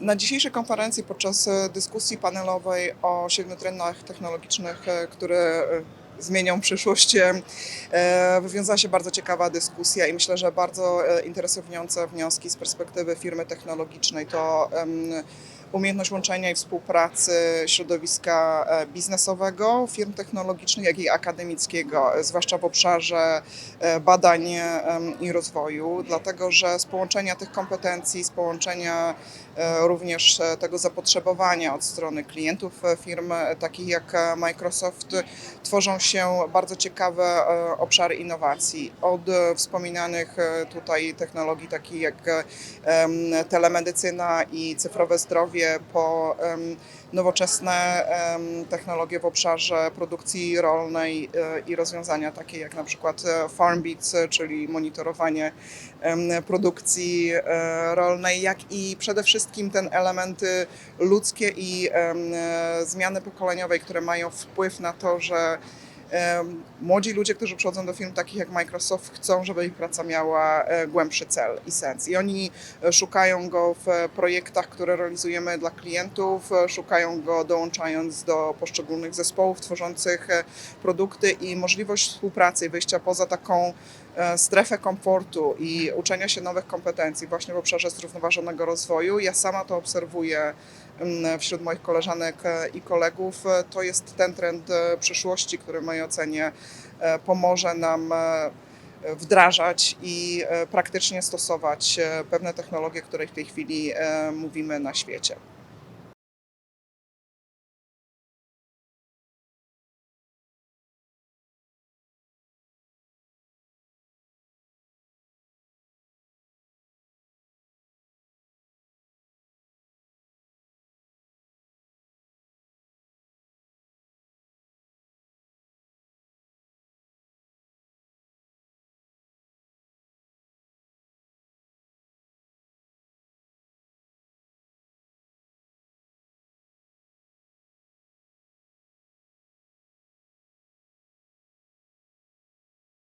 Na dzisiejszej konferencji podczas dyskusji panelowej o siedmiu trendach technologicznych, e, które e, zmienią przyszłość, e, wywiązała się bardzo ciekawa dyskusja i myślę, że bardzo e, interesujące wnioski z perspektywy firmy technologicznej. To umiejętność łączenia i współpracy środowiska e, biznesowego, firm technologicznych, jak i akademickiego, zwłaszcza w obszarze badań i rozwoju, dlatego że z połączenia tych kompetencji, z połączenia również tego zapotrzebowania od strony klientów firm takich jak Microsoft tworzą się bardzo ciekawe e, obszary innowacji. Od e, wspominanych e, tutaj technologii takich jak em, telemedycyna i cyfrowe zdrowie po nowoczesne technologie w obszarze produkcji rolnej i rozwiązania takie jak na przykład FarmBeats, e, czyli monitorowanie produkcji rolnej, jak i przede wszystkim ten elementy ludzkie i zmiany pokoleniowej, które mają wpływ na to, że młodzi ludzie, którzy przychodzą do firm takich jak Microsoft, chcą, żeby ich praca miała e, głębszy cel i sens. I oni e, szukają go w projektach, które realizujemy dla klientów, e, szukają go dołączając do poszczególnych zespołów tworzących produkty i możliwość współpracy i wyjścia poza taką strefę komfortu i uczenia się nowych kompetencji właśnie w obszarze zrównoważonego rozwoju. Ja sama to obserwuję mm, wśród moich koleżanek e, i kolegów. E, To jest ten trend e, przyszłości, który w mojej ocenie e, pomoże nam e, wdrażać i e, praktycznie stosować e, pewne technologie, które w tej chwili e, mówimy na świecie.